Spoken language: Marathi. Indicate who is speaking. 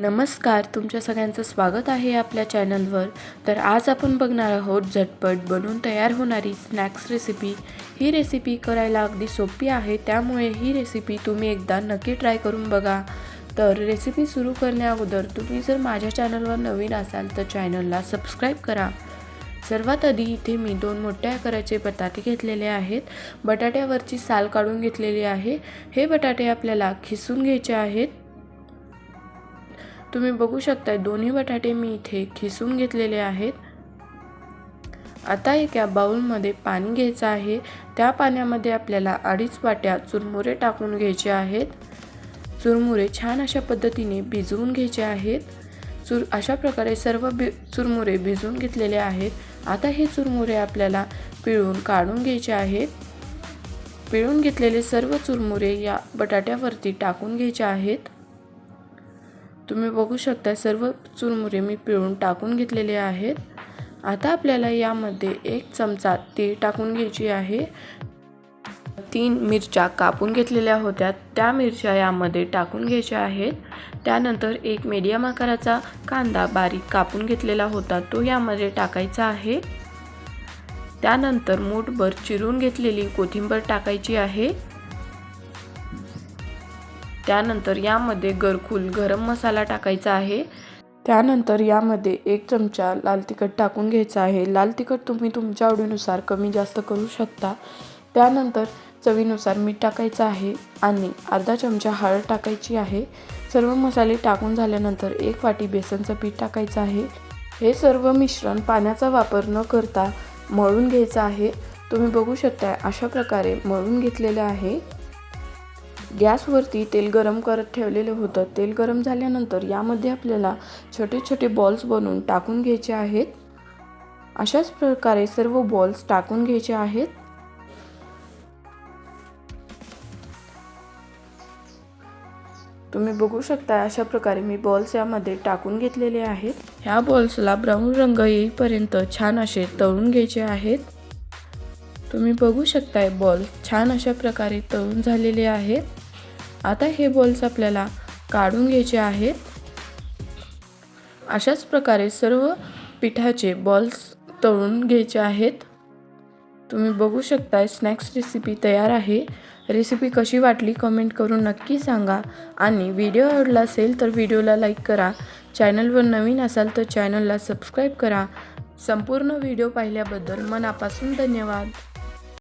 Speaker 1: नमस्कार तुमच्या सगळ्यांचं स्वागत आहे आपल्या चॅनलवर. तर आज आपण बघणार आहोत झटपट बनवून तयार होणारी स्नॅक्स रेसिपी. ही रेसिपी करायला अगदी सोपी आहे त्यामुळे ही रेसिपी तुम्ही एकदा नक्की ट्राय करून बघा. तर रेसिपी सुरू करण्याअगोदर तुम्ही जर माझ्या चॅनलवर नवीन असाल तर चॅनलला सबस्क्राईब करा. सर्वात आधी इथे मी दोन मोठ्या आकाराचे बटाटे घेतलेले आहेत. बटाट्यावरची साल काढून घेतलेली आहे. हे बटाटे आपल्याला खिसून घ्यायचे आहेत. तुम्ही बघू शकता दोन्ही बटाटे मी इथे खिसून घेतलेले आहेत. आता एका बाउलमध्ये पाणी घ्यायचं आहे. त्या पाण्यामध्ये आपल्याला अडीच वाट्या चुरमुरे टाकून घ्यायचे आहेत. चुरमुरे छान अशा पद्धतीने भिजवून घ्यायचे आहेत. चुर अशा प्रकारे सर्व बि चुरमुरे भिजवून घेतलेले आहेत. आता हे चुरमुरे आपल्याला पिळून काढून घ्यायचे आहेत. पिळून घेतलेले सर्व चुरमुरे या बटाट्यावरती टाकून घ्यायचे आहेत. तुम्ही बघू शकता सर्व चुरमुरे मी पिळून टाकून घेतलेले आहेत. आता आपल्याला यामध्ये एक चमचा तीळ टाकून घ्यायची आहे. तीन मिरच्या कापून घेतलेल्या होत्या त्या मिरच्या यामध्ये टाकून घ्यायच्या आहेत. त्यानंतर एक मीडियम आकाराचा कांदा बारीक कापून घेतलेला होता तो यामध्ये टाकायचा आहे. त्यानंतर मूठभर चिरून घेतलेली कोथिंबीर टाकायची आहे. त्यानंतर यामध्ये गरकुल गरम मसाला टाकायचा आहे. त्यानंतर यामध्ये एक चमचा लाल तिखट टाकून घ्यायचा आहे. लाल तिखट तुम्ही तुमच्या आवडीनुसार कमी जास्त करू शकता. त्यानंतर चवीनुसार मीठ टाकायचं आहे आणि अर्धा चमचा हळद टाकायची आहे. सर्व मसाले टाकून झाल्यानंतर एक वाटी बेसनचं पीठ टाकायचं आहे. हे सर्व मिश्रण पाण्याचा वापर न करता मळून घ्यायचं आहे. तुम्ही बघू शकता अशा प्रकारे मळून घेतलेलं आहे. गॅसवरती तेल गरम करत ठेवलेलं होतं तेल गरम झाल्यानंतर यामध्ये आपल्याला छोटे छोटे बॉल्स बनवून टाकून घ्यायचे आहेत. अशाच प्रकारे सर्व बॉल्स टाकून घ्यायचे आहेत. तुम्ही बघू शकता अशा प्रकारे मी बॉल्स यामध्ये टाकून घेतलेले आहेत. ह्या बॉल्सला ब्राऊन रंग येईपर्यंत छान असे तळून घ्यायचे आहेत. तुम्ही बघू शकताय बॉल छान अशा प्रकारे तळून झालेले आहेत. आता हे बॉल्स आपल्याला काढून घ्यायचे आहेत. अशाच प्रकारे सर्व पिठाचे बॉल्स तळून घ्यायचे आहेत. तुम्ही बघू शकताय स्नॅक्स रेसिपी तयार आहे. रेसिपी कशी वाटली कमेंट करून नक्की सांगा. आणि व्हिडिओ आवडला असेल तर व्हिडिओला लाईक करा. चॅनलवर नवीन असाल तर चॅनलला सबस्क्राईब करा. संपूर्ण व्हिडिओ पाहिल्याबद्दल मनापासून धन्यवाद.